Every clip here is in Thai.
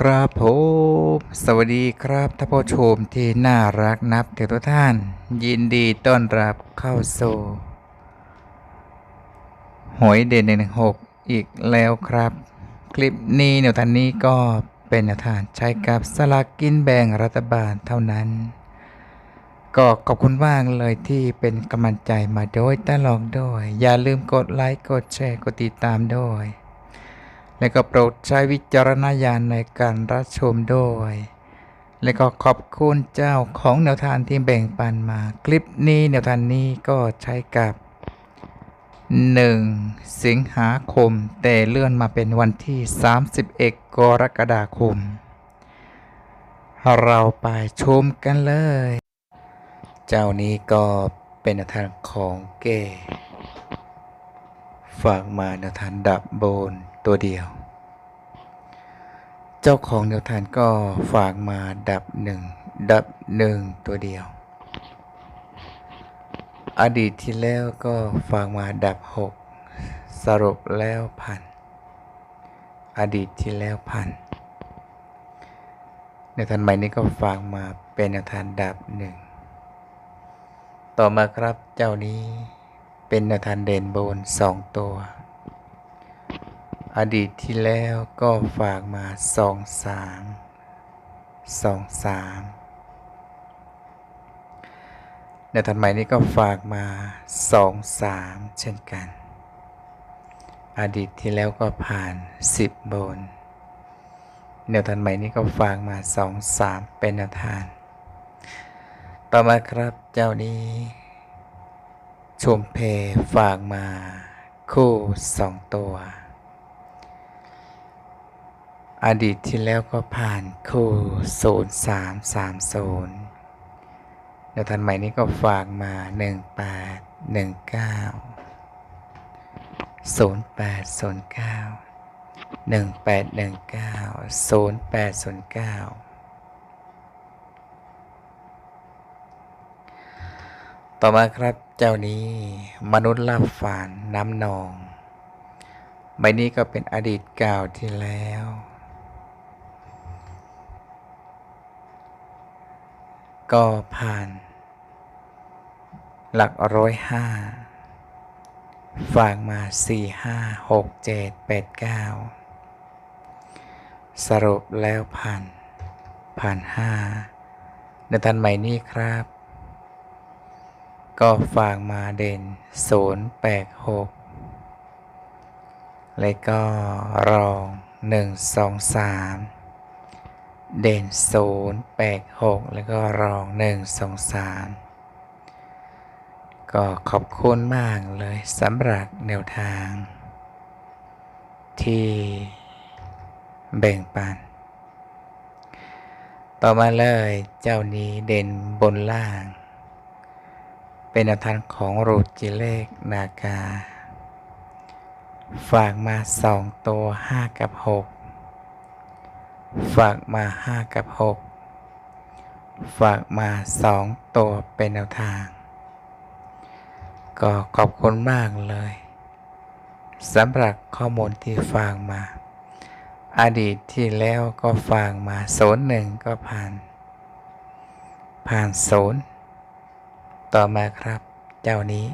ครับผมสวัสดีครับท่านผู้ชมที่น่ารักนับถือทุกท่าน ยินดีต้อนรับเข้าสู่หวยเด่นหนึ่งหกอีกแล้วครับ คลิปนี้แนวทางนี้ก็เป็นแนวทางใช้กับสลากกินแบ่งรัฐบาลเท่านั้น ก็ขอบคุณมากเลยที่เป็นกำลังใจมาโดยตลอดด้วย อย่าลืมกดไลค์กดแชร์กดติดตามด้วย และก็โปรดใช้วิจารณญาณในการรับชมด้วย และก็ขอบคุณเจ้าของแนวทางที่แบ่งปันมา คลิปนี้แนวทางนี้ก็ใช้กับ 1 สิงหาคม แต่เลื่อนมาเป็นวันที่ 31 กรกฎาคม เราไปชมกันเลย เจ้านี้ก็เป็นแนวทางของเกฝากมาแนวทางดับโบน ตัวเดียว เจ้าของแนวทางก็ฝากมาดับหนึ่งดับหนึ่งตัวเดียว อดีตที่แล้วก็ฝากมาดับหกสรุปแล้วพัน อดีตที่แล้วพันแนวทางใหม่นี้ก็ฝากมาเป็นแนวทางดับหนึ่งต่อมาครับเจ้านี้เป็นแนวทางเด่นโบนสองตัว อดีตที่แล้วก็ฝากมาสองสามสองสามในถัดใหม่นี้ก็ฝากมาสองสามเช่นกัน อดีตที่แล้วก็ผ่านสิบบนแนวทันใหม่นี้ก็ฝากมาสองสามเป็นแนวทางต่อมาครับเจ้านี้ชมเพฝากมาคู่สองตัว อดีตที่แล้วก็ผ่านคู่ศูนย์สามสามศูนย์ในทันใหม่นี้ก็ฝากมาหนึ่งแปดหนึ่งเก้าศูนย์แปดศูนย์เก้าหนึ่งแปดหนึ่งเก้าศูนย์แปดศูนย์เก้าต่อมาครับเจ้านี้มนุษย์ลับฝันน้ำนอง ใบนี้ก็เป็นอดีตเก่าที่แล้ว ก็ผ่าน หลักร้อยห้าฝากมาสี่ห้าหกเจ็ดแปดเก้าสรุปแล้วผ่าน ผ่านห้าในทันใหม่นี้ครับ ก็ฝากมาเด่นศูนย์แปดหกแล้วก็รองหนึ่งสองสาม เด่นศูนย์แปดหกแล้วก็รองหนึ่งสองสามก็ขอบคุณมากเลยสำหรับแนวทาง ที่แบ่งปัน ต่อมาเลยเจ้านี้เด่นบนล่าง เป็นแนวทางของรูจิเลขนากาฝากมาสองตัวห้ากับหก ฝากมาห้ากับหกฝากมาสองตัวเป็นแนวทาง ก็ขอบคุณมากเลยสำหรับข้อมูลที่ฝากมา อดีตที่แล้วก็ฝากมาโซนย์หนึ่งก็ผ่าน ผ่านโซนย์ต่อมาครับเจ้านี้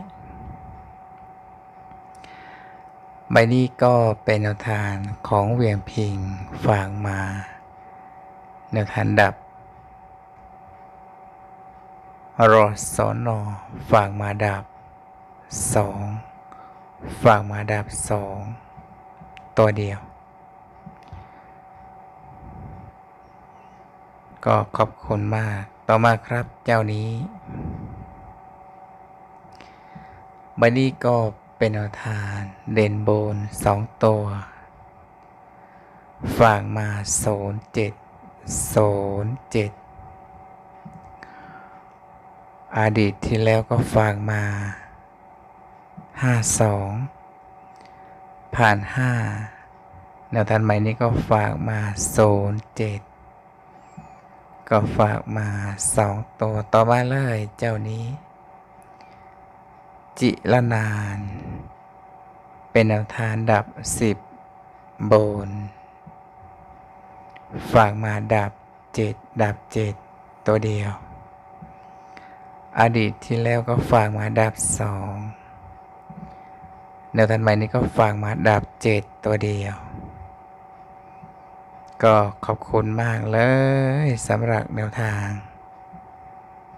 ใบนี้ก็เป็นแนวทางของเวียงพิงฝากมา แนวทางดับรอสอนอฝากมาดับสองฝากมาดับสองตัวเดียว ก็ขอบคุณมากต่อมาครับเจ้านี้บันนี้ก็ เป็นแนวทางเด่นโบนสองตัว ฝากมาโซนเจ็ดโซนเจ็ดอดีตที่แล้วก็ฝากมาห้าสองผ่านห้าแนวทางใหม่นี้ก็ฝากมาโซนเจ็ดก็ฝากมาสองตัวต่อมาเลยเจ้านี้ จิละนาน เป็นแนวทางดับสิบโบนฝากมาดับเจ็ดดับเจ็ดตัวเดียว อดีตที่แล้วก็ฝากมาดับสองแนวทันใหม่นี้ก็ฝากมาดับเจ็ดตัวเดียว ก็ขอบคุณมากเลยสำหรับแนวทาง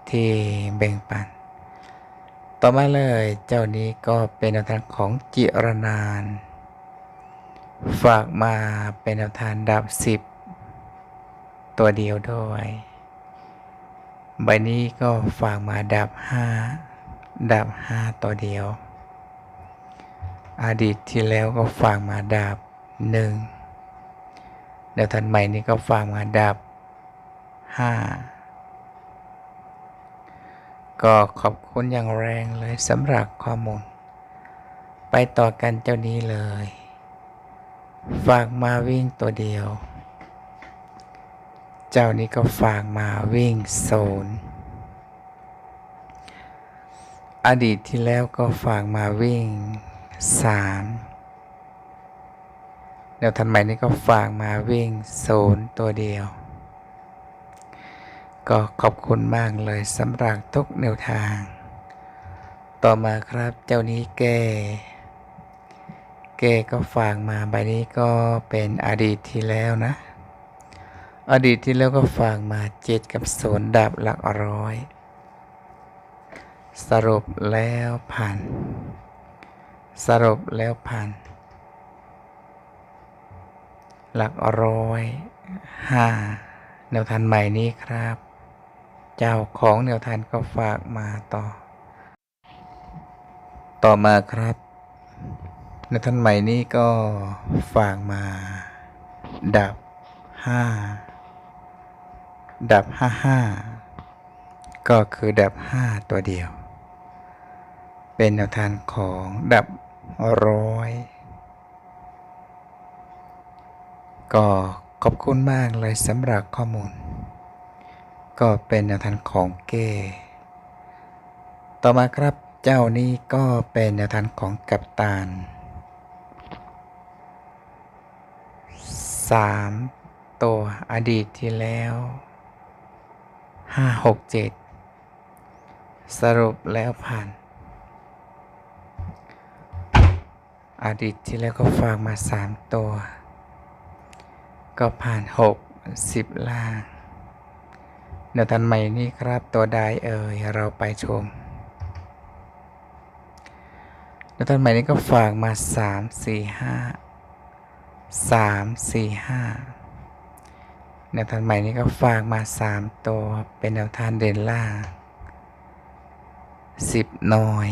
ที่แบ่งปัน ต่อมาเลยเจ้านี้ก็เป็นแนวทางของจิรนาน ฝากมาเป็นแนวทางดับสิบตัวเดียวด้วย ใบนี้ก็ฝากมาดับห้าดับห้าตัวเดียว อดีตที่แล้วก็ฝากมาดับหนึ่งแนวทันใหม่นี้ก็ฝากมาดับห้า ก็ขอบคุณอย่างแรงเลยสำหรับข้อมูล ไปต่อกันเจ้านี้เลย ฝากมาวิ่งตัวเดียว เจ้านี้ก็ฝากมาวิ่งโซนอดีตที่แล้วก็ฝากมาวิ่งสามแนวทันใหม่นี้ก็ฝากมาวิ่งโซนตัวเดียว ก็ขอบคุณมากเลยสำหรับทุกแนวทาง ต่อมาครับเจ้านี้แกเกก็ฝากมาใบนี้ก็เป็นอดีตที่แล้วนะ อดีตที่แล้วก็ฝากมาเจ็ดกับศูนย์ดับหลักร้อย สรุปแล้วผ่านสรุปแล้วผ่านหลักร้อยห้าแนวทานใหม่นี้ครับ เจ้าของแนวทานก็ฝากมาต่อ ต่อมาครับในท่านใหม่นี้ก็ฝากมา ดับห้าดับห้าห้าก็คือดับห้าตัวเดียว เป็นแนวทางของดับร้อยก็ขอบคุณมากเลยสำหรับข้อมูล ก็เป็นแนวทางของเก้ ต่อมาครับเจ้านี้ก็เป็นแนวทางของกัปตันสามตัวอดีตที่แล้วห้าหกเจ็ดสรุปแล้วผ่าน อดีตที่แล้วก็ฝากมาสามตัว ก็ผ่านหกสิบล่าง เดี๋ยวทันใหม่นี้ครับตัวใดเอ่ยเราไปชมเดี๋ยวทันใหม่นี้ก็ฝากมาสามสี่ห้าสามสี่ห้าแนวทางใหม่นี้ก็ฝากมาสามตัวเป็นแนวทางเด่นล่างสิบหน่อย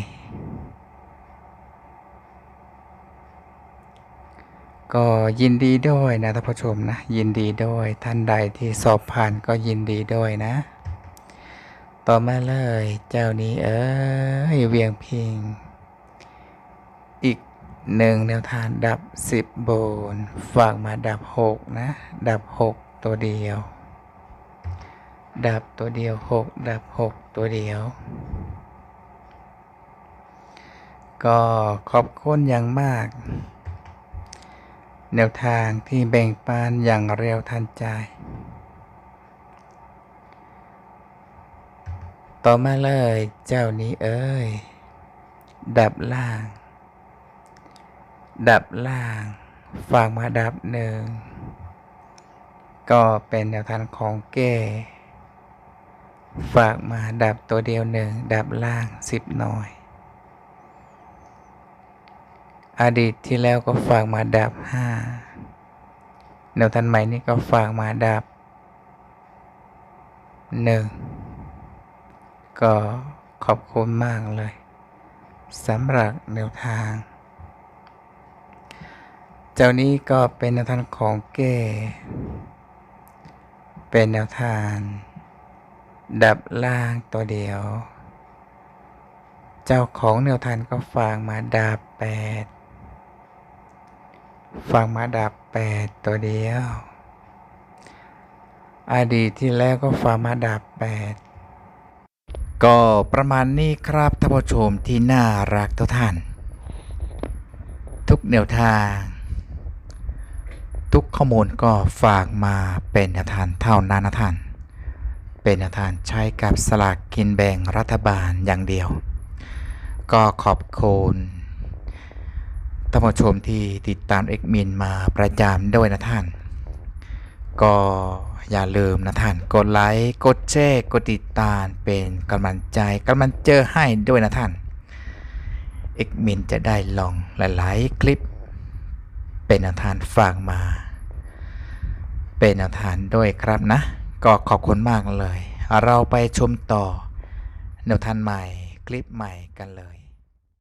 ก็ยินดีด้วยนะท่านผู้ชมนะ ยินดีด้วยท่านใดที่สอบผ่านก็ยินดีด้วยนะ ต่อมาเลยเจ้านี้เอ้ยเวียงพิง อีกหนึ่งแนวทางดับสิบโบนฝากมาดับหกนะ ดับหกตัวเดียว ดับตัวเดียวหกดับหกตัวเดียวก็ขอบคุณอย่างมาก แนวทางที่แบ่งปันอย่างเร็วทันใจ ต่อมาเลยเจ้านี้เอ้ย ดับล่าง ดับล่างฝากมาดับหนึ่ง ก็เป็นแนวทางของแก้ฝากมาดับตัวเดียวหนึ่งดับล่างสิบหน่อย อดีตที่แล้วก็ฝากมาดับห้าแนวทันใหม่นี้ก็ฝากมาดับหนึ่งก็ขอบคุณมากเลยสำหรับแนวทาง เจ้านี้ก็เป็นแนวทางของเก้เป็นแนวทาง ดับล่างตัวเดียว เจ้าของแนวทางก็ฝากมาดับแปด ฝากมาดับแปดตัวเดียว อดีตที่แล้วก็ฝากมาดับแปดก็ประมาณนี้ครับท่านผู้ชมที่น่ารักทุกท่าน ทุกแนวทาง ทุกข้อมูลก็ฝากมาเป็นแนวทางเท่านั้นนะท่าน เป็นแนวทางใช้กับสลากกินแบ่งรัฐบาลอย่างเดียว ก็ขอบคุณ ท่านผู้ชมที่ติดตามเอกมินมาประจำด้วยนะท่าน ก็อย่าลืมนะท่าน กดไลค์กดแชร์กดติดตามเป็นกำลังใจกำลังเจอให้ด้วยนะท่านเอกมินจะได้ลองหลาย ๆ คลิป เป็นแนวทางฝากมา เป็นแนวทางด้วยครับนะ ก็ขอบคุณมากเลย เราไปชมต่อแนวทางใหม่คลิปใหม่กันเลย